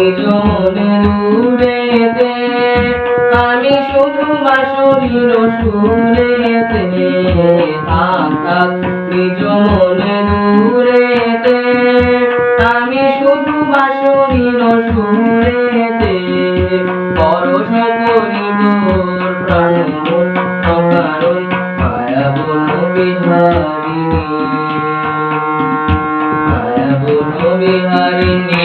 মনে দূরেতে আমি শুধু বাসরির সুরেতে থাক থাক নিজ মনে দূরেতে আমি শুধু বাসরির সুরেতে পরশ করিব প্রাণ অকারণ মায়া বল বিহারিণী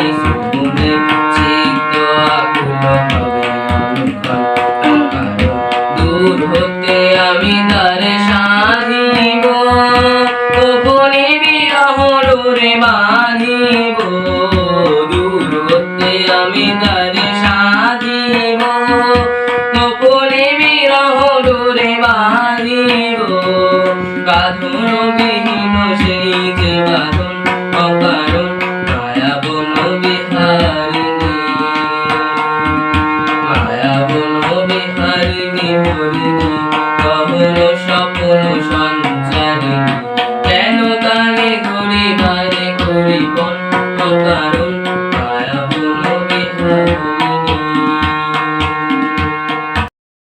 얼굴에 많은 Thank you.